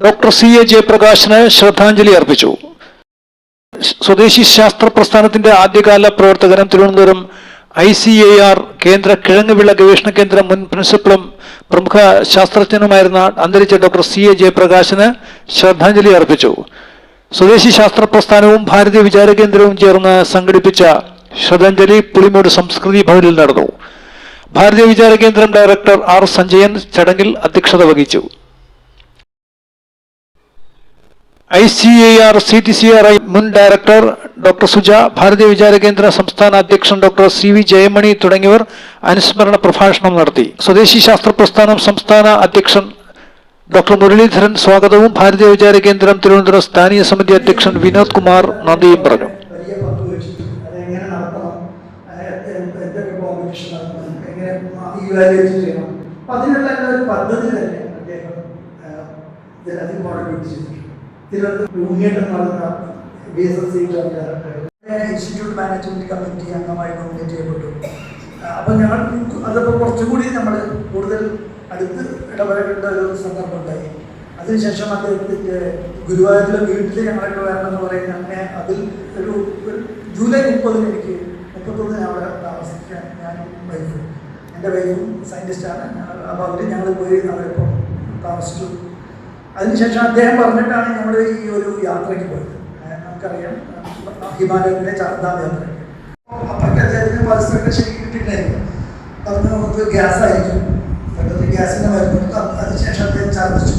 Doctor C A ജയപ്രകാശിന് ശ്രദ്ധാഞ്ജലി അർപ്പിച്ചു. സ്വദേശി ശാസ്ത്ര പ്രസ്ഥാനത്തിന്റെ ആദ്യകാല പ്രവർത്തകനും Thiruvananthapuram I C A R കേന്ദ്ര കിഴങ്ങുവിള ഗവേഷണ കേന്ദ്രം മുൻ പ്രിൻസിപ്പളും പ്രമുഖ ശാസ്ത്രജ്ഞനുമായിരുന്ന അന്തരിച്ച ഡോക്ടർ സി എ ജയപ്രകാശിന് ശ്രദ്ധാഞ്ജലി അർപ്പിച്ചു. സ്വദേശി ശാസ്ത്ര പ്രസ്ഥാനവും ഭാരതീയ വിചാര കേന്ദ്രവും ചേർന്ന് സംഘടിപ്പിച്ച ശ്രദ്ധാഞ്ജലി പുളിമൂട് സംസ്കൃതി ഭവനിൽ നടന്നു. ഭാരതീയ വിചാര കേന്ദ്രം ഡയറക്ടർ ആർ സഞ്ജയൻ ചടങ്ങിൽ അധ്യക്ഷത വഹിച്ചു. I C A R C T C R I മുൻ ഡയറക്ടർ ഡോക്ടർ സുജ ഭാരതീയ വിചാര കേന്ദ്ര സംസ്ഥാന അധ്യക്ഷൻ ഡോക്ടർ സി വി ജയമണി തുടങ്ങിയവർ അനുസ്മരണ പ്രഭാഷണം നടത്തി സ്വദേശി ശാസ്ത്ര പ്രസ്ഥാനം സംസ്ഥാന അധ്യക്ഷൻ ഡോക്ടർ മുരളീധരൻ സ്വാഗതവും ഭാരതീയ വിചാര കേന്ദ്രം തിരുവനന്തപുരം സ്ഥാനീയ സമിതി അധ്യക്ഷൻ വിനോദ് കുമാർ നന്ദിയും പറഞ്ഞു വലിയ പങ്ക് വഹിച്ചിട്ടുണ്ട് അതെങ്ങനെ നടത്തണം അത് എന്ത് എന്തൊക്കെ കോമ്പറ്റീഷൻ നടത്തണം എങ്ങനെ ഇവാലുവേറ്റ് ചെയ്യണം അപ്പം അതിനുള്ള എല്ലാ ഒരു പദ്ധതി തന്നെ അദ്ദേഹം ആ, ഇതിലധികം കോൺട്രിബ്യൂട്ട് ചെയ്തിട്ടുണ്ട് തിരുവനന്തപുരം ഉണ്ണിയേട്ടൻ നടന്ന B S institute management committee അംഗമായി നോമിനേറ്റ് ചെയ്യപ്പെട്ടു. അപ്പം ഞങ്ങൾ അതപ്പോൾ കുറച്ചുകൂടി നമ്മൾ കൂടുതൽ അടുത്ത് ഇടപെടേണ്ട ഒരു സന്ദർഭം ഉണ്ടായി. അതിനുശേഷം അദ്ദേഹത്തിന്റെ ഗുരുവായൂരിലെ വീട്ടിൽ ഞങ്ങളുടെ വരണം എന്ന് പറയുന്നത് അങ്ങനെ അതിൽ ഒരു ജൂലൈ മുപ്പതിന് എനിക്ക് മുപ്പത്തൊന്ന് ഞാൻ അവിടെ താമസിക്കാൻ ഞാനും വൈഫും എന്റെ വൈഫും സയന്റിസ്റ്റാണ് അപ്പോൾ അവർ ഞങ്ങൾ പോയി അവരിപ്പം താമസിച്ചു. അതിനുശേഷം അദ്ദേഹം പറഞ്ഞിട്ടാണ് നമ്മൾ ഈ ഒരു യാത്രയ്ക്ക് പോയത്. നമുക്കറിയാം ഹിമാലയത്തിലെ ചാർദാം യാത്ര. അപ്പോഴൊക്കെ അദ്ദേഹത്തിന് പൾസറിന്റെ ശരി കിട്ടിയിട്ടായിരുന്നു പറഞ്ഞു നമുക്ക് ഗ്യാസ് ആയിരിക്കും ഗ്യാസിന്റെ മരുന്ന് അതിനുശേഷം അദ്ദേഹം ഛർദ്ദിച്ചു